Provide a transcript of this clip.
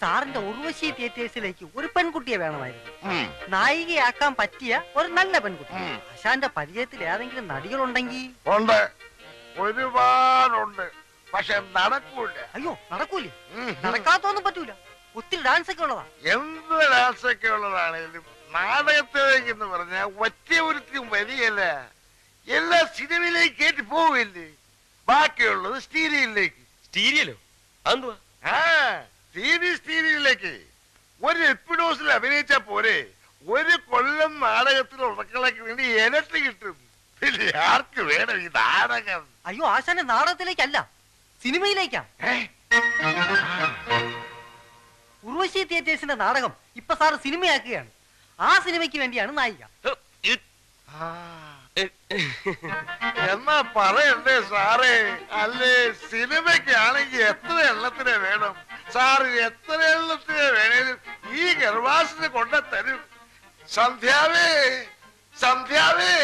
സാറിന്റെ ഉർവശി തിയേറ്റേഴ്സിലേക്ക് ഒരു പെൺകുട്ടിയെ വേണമായിരുന്നു. നായികയാക്കാൻ പറ്റിയ ഒരു നല്ല പെൺകുട്ടി. ആശാന്റെ പരിചയത്തിൽ ഏതെങ്കിലും നടികളുണ്ടെങ്കിൽ? ഉണ്ട്. ഒരുപാടുണ്ട്. പക്ഷെ നടക്കൂല. അയ്യോ നടക്കൂലേ. നടക്കാത്തൊന്നും പറ്റൂല. ഒത്തിരി ഡാൻസ് ഒക്കെ ഉള്ളതാ. എന്ത് ഡാൻസ് ഒക്കെ ഉള്ളതാണേലും നാടകത്തിലേക്ക് എന്ന് പറഞ്ഞാൽ ഒറ്റ ഒരുത്തിയും വരികയല്ല. എല്ലാ സിനിമയിലേക്ക് കയറ്റി പോവില്ലേ ബാക്കിയുള്ളത് സ്റ്റീരിയലിലേക്ക്. സ്റ്റീരിയലോ? അതെന്തുവാ? ആ. ഒരു എപ്പിഡോസിൽ അഭിനയിച്ചാ പോരെ. ഒരു കൊല്ലം നാടകത്തിൽ ഉറക്കളയ്ക്ക് വേണ്ടി ഇരട്ടി കിട്ടും. പിന്നെ ആർക്ക് വേണം ഈ നാടകം? അയ്യോ ആശാന്റെ നാടകത്തിലേക്കല്ല സിനിമയിലേക്കാ? ഉർവശി തിയേറ്റേഴ്സിന്റെ നാടകം ഇപ്പൊ സാറ് സിനിമയാക്കുകയാണ്. ആ സിനിമയ്ക്ക് വേണ്ടിയാണ് നായിക. എന്നാ പറയണ്ടേ സാറേ? അല്ലേ സിനിമയ്ക്കാണെങ്കിൽ എത്ര എണ്ണത്തിനെ വേണം? സാറ് എത്ര എണ്ണത്തിനെ വേണേലും ഈ ഗർഭാസിന് കൊണ്ട തരും സന്ധ്യാവേ സന്ധ്യാവേ.